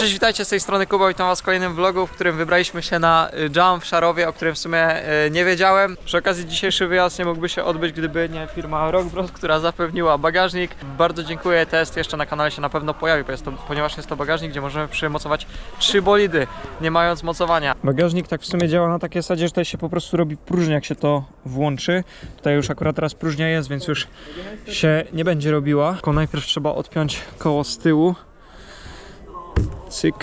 Cześć, witajcie z tej strony Kuba, witam was w kolejnym vlogu, w którym wybraliśmy się na jump w Szarowie, o którym w sumie y, nie wiedziałem. Przy okazji dzisiejszy wyjazd nie mógłby się odbyć, gdyby nie firma Rock Bros, która zapewniła bagażnik. Bardzo dziękuję, test jeszcze na kanale się na pewno pojawi, ponieważ jest to bagażnik, gdzie możemy przymocować trzy bolidy, nie mając mocowania. Bagażnik tak w sumie działa na takiej zasadzie, że tutaj się po prostu robi próżnia, jak się to włączy. Tutaj już akurat teraz próżnia jest, więc już się nie będzie robiła. Tylko najpierw trzeba odpiąć koło z tyłu. Cyk.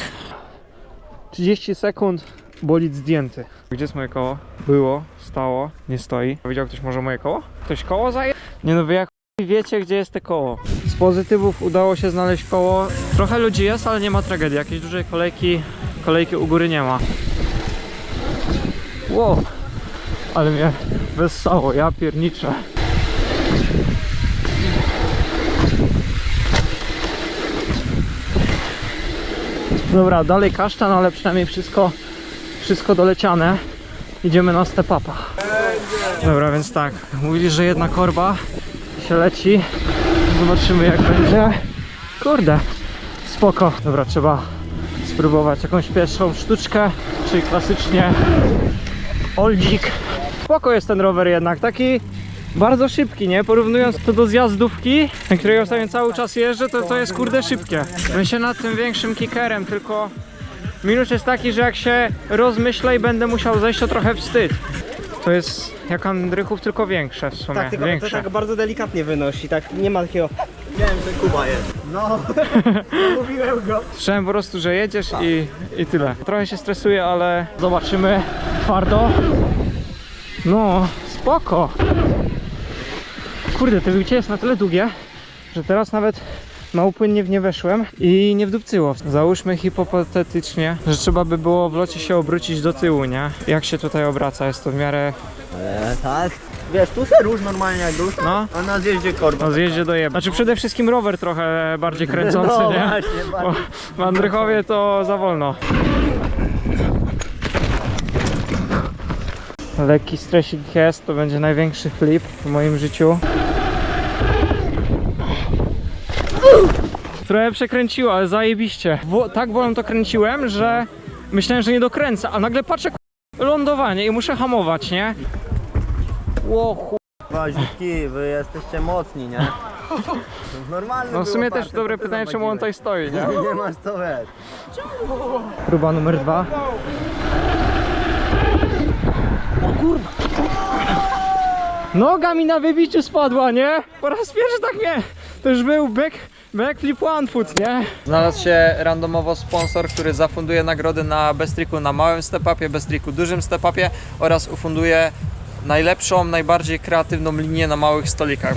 30 sekund, bolid zdjęty. Gdzie jest moje koło? Było, stało, nie stoi. Widział ktoś może moje koło? Ktoś koło zaje? Nie no, wy jak wiecie, gdzie jest te koło. Z pozytywów udało się znaleźć koło. Trochę ludzi jest, ale nie ma tragedii. Jakiejś dużej kolejki, kolejki u góry nie ma. Wow, ale mnie wessało, ja pierniczę. Dobra, dalej kasztan, ale przynajmniej wszystko, wszystko doleciane. Idziemy na step upa. Dobra, więc tak, mówili, że jedna korba się leci. Zobaczymy jak będzie. Kurde, spoko. Dobra, trzeba spróbować jakąś pierwszą sztuczkę, czyli klasycznie oldzik. Spoko jest ten rower jednak, taki bardzo szybki, nie? Porównując to do zjazdówki, na której ostatnio cały czas jeżdżę, to to jest kurde szybkie. Myślę nad tym większym kickerem, tylko minus jest taki, że jak się rozmyślę i będę musiał zejść, to trochę wstyd. To jest jak Andrychów, tylko większe w sumie, Tak, tylko to większe. tak bardzo delikatnie wynosi, tak nie ma takiego... Wiem, że Kuba jest. No, mówiłem go. Słyszałem po prostu, że jedziesz i, i tyle. Trochę się stresuję, ale zobaczymy twardo. No, spoko. Kurde, te wyjście jest na tyle długie, że teraz nawet mało płynnie w nie weszłem i nie wdupcyło. Załóżmy hipotetycznie, że trzeba by było w locie się obrócić do tyłu, nie? Jak się tutaj obraca? Jest to w miarę... E, tak. Wiesz, tu se róż normalnie jak dusz, No. a na zjeździe korba. No zjeździe do jeba. Znaczy przede wszystkim rower trochę bardziej kręcący, no, nie? właśnie, Bo bardziej. w Andrychowie to za wolno. Lekki stresik jest, to będzie największy flip w moim życiu. Trochę przekręciło, ale zajebiście. Wo- tak wolno to kręciłem, że myślałem, że nie dokręcę, a nagle patrzę k- lądowanie i muszę hamować, nie? Ło, chu- Waziutki, wy jesteście mocni, nie? Normalne No w było sumie patrzę, też dobre co ty pytanie, czemu on tutaj stoi, nie? Nie masz co wiesz. Próba numer dwa. Noga mi na wybiciu spadła, nie? Po raz pierwszy tak nie. To już był back, backflip one foot, nie? Znalazł się randomowo sponsor, który zafunduje nagrody na Bestriku na małym step-upie, Bestriku dużym step-upie oraz ufunduje najlepszą, najbardziej kreatywną linię na małych stolikach.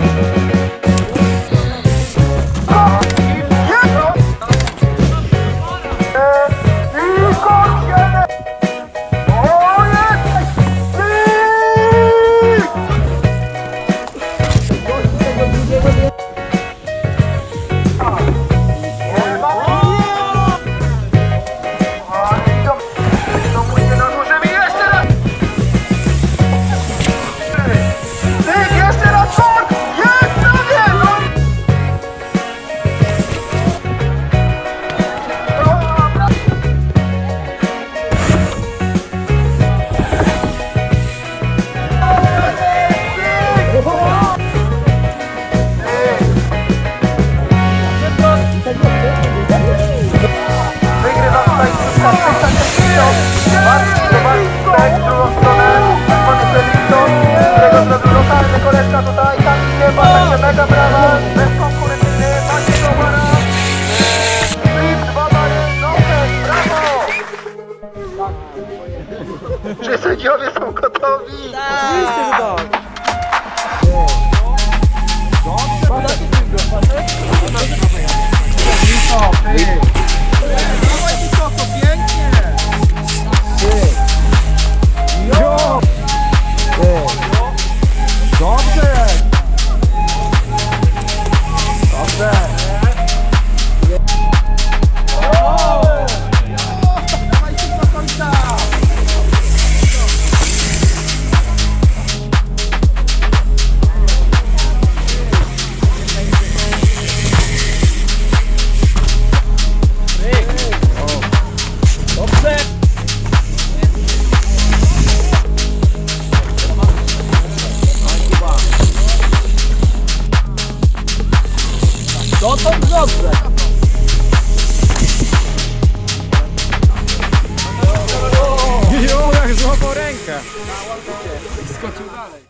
To dobrze. Jo, jak złapał rękę. Skoczył dalej.